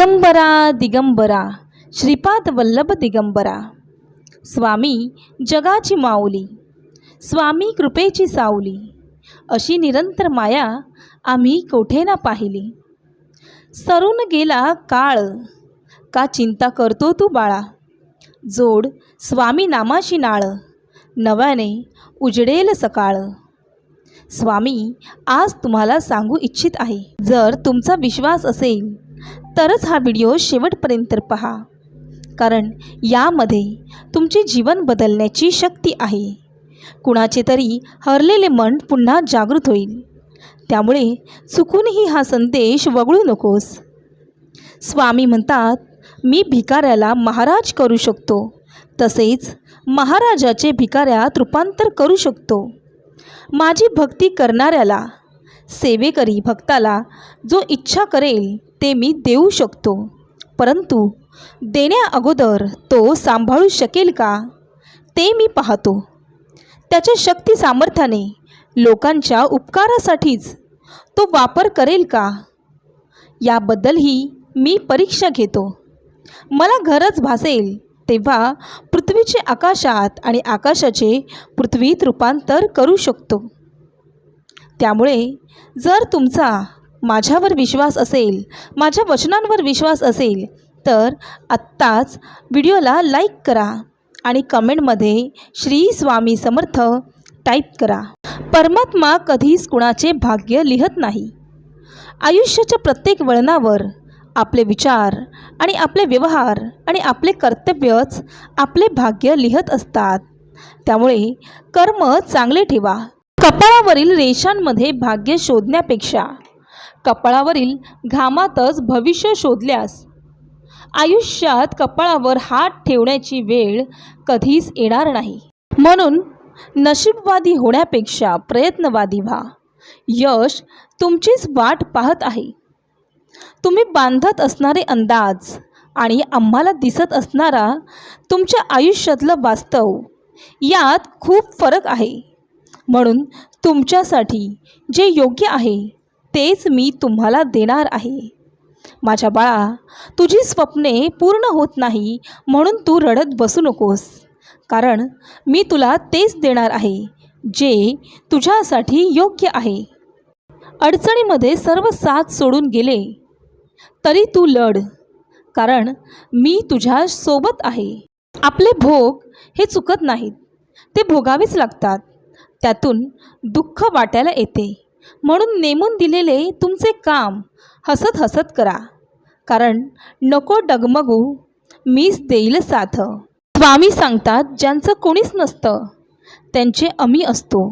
दिगंबरा दिगंबरा श्रीपाद वल्लभ दिगंबरा स्वामी जगाची माऊली स्वामी कृपेची सावली अशी निरंतर माया आम्ही कोठे ना पाहिली. सरून गेला काळ का चिंता करतो तू बाळा? जोड स्वामी नामाशी नाळ नव्याने उजडेल सकाळ. स्वामी आज तुम्हाला सांगू इच्छित आहे. जर तुमचा विश्वास असेल तरच हा व्हिडिओ शेवटपर्यंत पहा. कारण यामध्ये तुमचे जीवन बदलण्याची शक्ती आहे. कुणाचे तरी हरलेले मन पुन्हा जागृत होईल. त्यामुळे चुकूनही हा संदेश वगळू नकोस. स्वामी म्हणतात मी भिकाऱ्याला महाराज करू शकतो. तसेच महाराजाचे भिकाऱ्यात रूपांतर करू शकतो. माझी भक्ती करणाऱ्याला सेवेकरी भक्ताला जो इच्छा करेल ते मी देऊ शकतो. परंतु देण्या अगोदर तो सांभाळू शकेल का? ते मी पाहतो. त्याच्या शक्ती सामर्थ्याने लोकांच्या उपकारासाठीच तो वापर करेल का? याबद्दलही मी परीक्षा घेतो. मला गरज भासेल तेव्हा पृथ्वीचे आकाशात आणि आकाशाचे पृथ्वीत रूपांतर करू शकतो. त्यामुळे जर तुमचा माझ्यावर विश्वास असेल माझ्या वचनांवर विश्वास असेल तर आत्ताच व्हिडिओला लाईक करा आणि कमेंटमध्ये श्री स्वामी समर्थ टाईप करा. परमात्मा कधीच कुणाचे भाग्य लिहत नाही. आयुष्याच्या प्रत्येक वळणावर आपले विचार आणि आपले व्यवहार आणि आपले कर्तव्यच आपले भाग्य लिहत असतात. त्यामुळे कर्म चांगले ठेवा. कपाळावरील रेषांमध्ये भाग्य शोधण्यापेक्षा कपाळावरील घामातच भविष्य शोधल्यास? आयुष्यात कपाळावर हात ठेवण्याची वेळ कधीच येणार नाही. म्हणून नशीबवादी होण्यापेक्षा प्रयत्नवादी व्हा. यश तुमचीच वाट पाहत आहे. तुम्ही बांधत असणारे अंदाज आणि आम्हाला दिसत असणारा तुमच्या आयुष्यातलं वास्तव यात खूप फरक आहे. म्हणून तुमच्यासाठी जे योग्य आहे तेच मी तुम्हाला देणार आहे. माझ्या बाळा तुझी स्वप्ने पूर्ण होत नाही म्हणून तू रडत बसू नकोस. कारण मी तुला तेच देणार आहे जे तुझ्यासाठी योग्य आहे. अडचणीमध्ये सर्व साथ सोडून गेले. तरी तू लढ कारण मी तुझ्या सोबत आहे. आपले भोग हे चुकत नाहीत ते भोगावेच लागतात. त्यातून दुःख वाटायला येते. म्हणून नेमून दिलेले तुमचे काम हसत हसत करा. कारण नको डगमगू मीच देईल साथ. स्वामी सांगतात ज्यांचं कोणीच नसतं त्यांचे आम्ही असतो.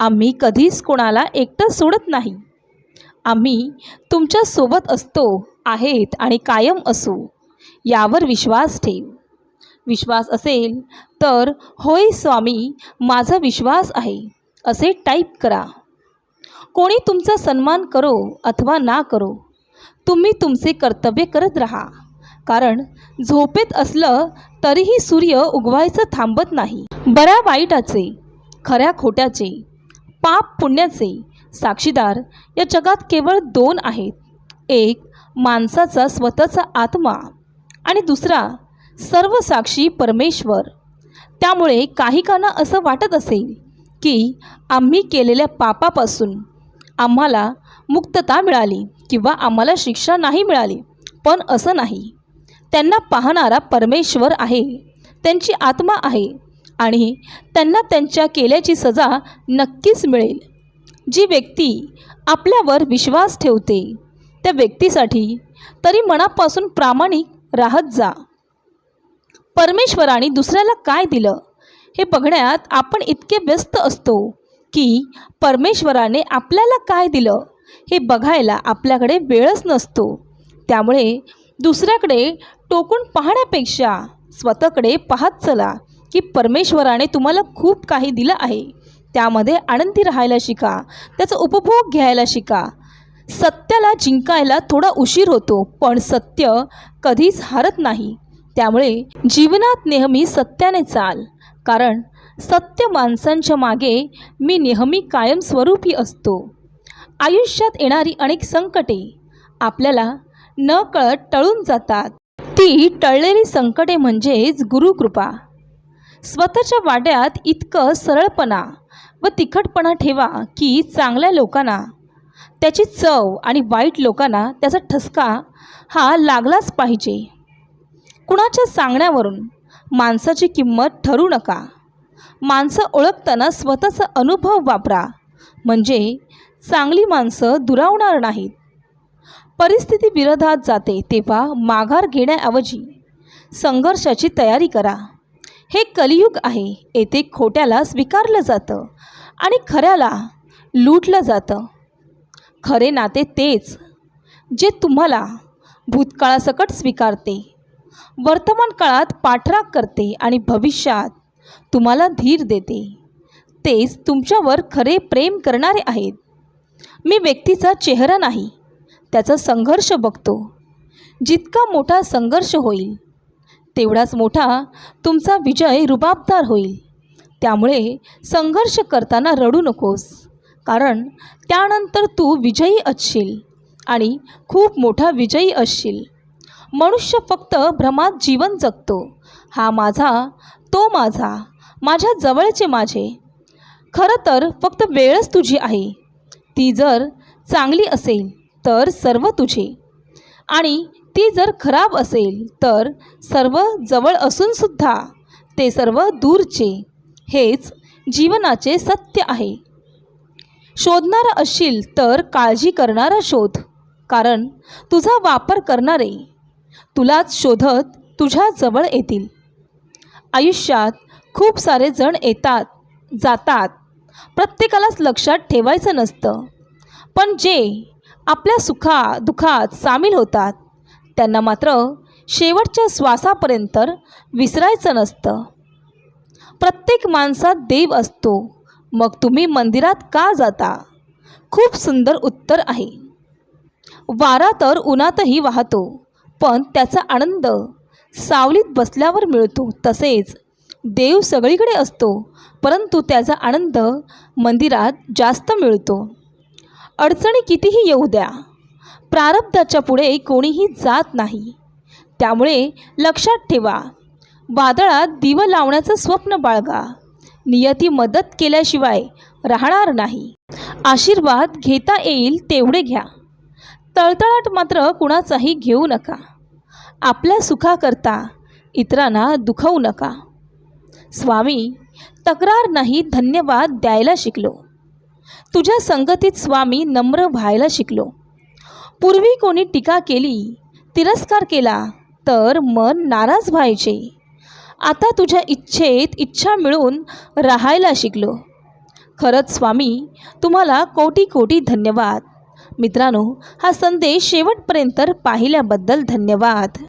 आम्ही कधीच कोणाला एकटं सोडत नाही. आम्ही तुमच्यासोबत असतो आहेत आणि कायम असू यावर विश्वास ठेव. विश्वास असेल तर होय स्वामी माझा विश्वास आहे असे टाईप करा. कोणी तुमचा सन्मान करो अथवा ना करो तुम्ही तुमचे कर्तव्य करत राहा. कारण झोपेत असलं तरीही सूर्य उगवायचं थांबत नाही. बऱ्या वाईटाचे खऱ्या खोट्याचे पाप पुण्याचे साक्षीदार या जगात केवळ दोन आहेत. एक माणसाचा स्वतःचा आत्मा आणि दुसरा सर्व साक्षी परमेश्वर. त्यामुळे काहीकांना असं वाटत असेल की आम्ही केलेल्या पापापासून आम्हाला मुक्तता मिळाली किंवा आम्हाला शिक्षा नाही मिळाली. पण असं नाही. त्यांना पाहणारा परमेश्वर आहे. त्यांची आत्मा आहे आणि त्यांना त्यांच्या केल्याची सजा नक्कीच मिळेल. जी व्यक्ती आपल्यावर विश्वास ठेवते त्या व्यक्तीसाठी तरी मनापासून प्रामाणिक राहत जा. परमेश्वराने दुसऱ्याला काय दिलं हे बघण्यात आपण इतके व्यस्त असतो. की परमेश्वराने आपल्याला काय दिलं हे बघायला आपल्याकडे वेळच नसतो. त्यामुळे दुसऱ्याकडे टोकून पाहण्यापेक्षा स्वतःकडे पाहत चला की परमेश्वराने तुम्हाला खूप काही दिलं आहे. त्यामध्ये आनंदी राहायला शिका त्याचा उपभोग घ्यायला शिका. सत्याला जिंकायला थोडा उशीर होतो पण सत्य कधीच हारत नाही. त्यामुळे जीवनात नेहमी सत्याने चाल कारण सत्य माणसांच्या मागे मी नेहमी कायमस्वरूपी असतो. आयुष्यात येणारी अनेक संकटे आपल्याला न कळत टळून जातात. ती टळलेली संकटे म्हणजेच गुरुकृपा. स्वतःच्या वाड्यात इतकं सरळपणा व तिखटपणा ठेवा की चांगल्या लोकांना त्याची चव आणि वाईट लोकांना त्याचा ठसका हा लागलाच पाहिजे. कुणाच्या सांगण्यावरून माणसाची किंमत ठरू नका. माणसं ओळखताना स्वतःचा अनुभव वापरा. म्हणजे चांगली माणसं दुरावणार नाहीत. परिस्थिती विरोधात जाते तेव्हा माघार घेण्याऐवजी संघर्षाची तयारी करा. हे कलियुग आहे येथे खोट्याला स्वीकारलं जातं आणि खऱ्याला लूटलं जातं. खरे नाते तेच जे तुम्हाला भूतकाळासकट स्वीकारते. वर्तमान काळात पाठराग करते आणि भविष्यात तुम्हाला धीर देते. तेच तुमच्यावर खरे प्रेम करणारे आहेत. मी व्यक्तीचा चेहरा नाही त्याचा संघर्ष बघतो. जितका मोठा संघर्ष होईल तेवढाच मोठा तुमचा विजय रुबाबदार होईल. त्यामुळे संघर्ष करताना रडू नकोस कारण त्यानंतर तू विजयी असशील आणि खूप मोठा विजयी असशील. मनुष्य फक्त भ्रमात जीवन जगतो. हा माझा तो माझा माझ्या जवळचे माझे. खरं तर फक्त वेळच तुझी आहे. ती जर चांगली असेल तर सर्व तुझे. आणि ती जर खराब असेल तर सर्व जवळ असूनसुद्धा ते सर्व दूरचे. हेच जीवनाचे सत्य आहे. शोधणारा असशील तर काळजी करणारा शोध. कारण तुझा वापर करणारे तुलाच शोधत तुझ्या जवळ येतील. आयुष्यात खूप सारे जण येतात जातात. प्रत्येकालाच लक्षात ठेवायचं नसतं. पण जे आपल्या सुखा दुःखात सामील होतात त्यांना मात्र शेवटच्या श्वासापर्यंत विसरायचं नसतं. प्रत्येक माणसात देव असतो. मग तुम्ही मंदिरात का जाता? खूप सुंदर उत्तर आहे. वारा तर उन्हातही वाहतो. पण त्याचा आनंद सावलीत बसल्यावर मिळतो तसेच देव सगळीकडे असतो परंतु त्याचा आनंद मंदिरात जास्त मिळतो. अडचणी कितीही येऊ द्या प्रारब्धाच्या पुढे कोणीही जात नाही. त्यामुळे लक्षात ठेवा वादळात दिवं लावण्याचं स्वप्न बाळगा. नियती मदत केल्याशिवाय राहणार नाही. आशीर्वाद घेता येईल तेवढे घ्या. तळतळाट मात्र कुणाचाही घेऊ नका. आपल्या सुखाकरता इतरांना दुखवू नका. स्वामी तक्रार नाही धन्यवाद द्यायला शिकलो. तुझ्या संगतीत स्वामी नम्र व्हायला शिकलो. पूर्वी कोणी टीका केली तिरस्कार केला तर मन नाराज व्हायचे. आता तुझ्या इच्छेत इच्छा मिळून राहायला शिकलो. खरंच स्वामी तुम्हाला कोटी कोटी धन्यवाद. मित्रांनो हा संदेश शेवटपर्यंत पाहिल्याबद्दल धन्यवाद.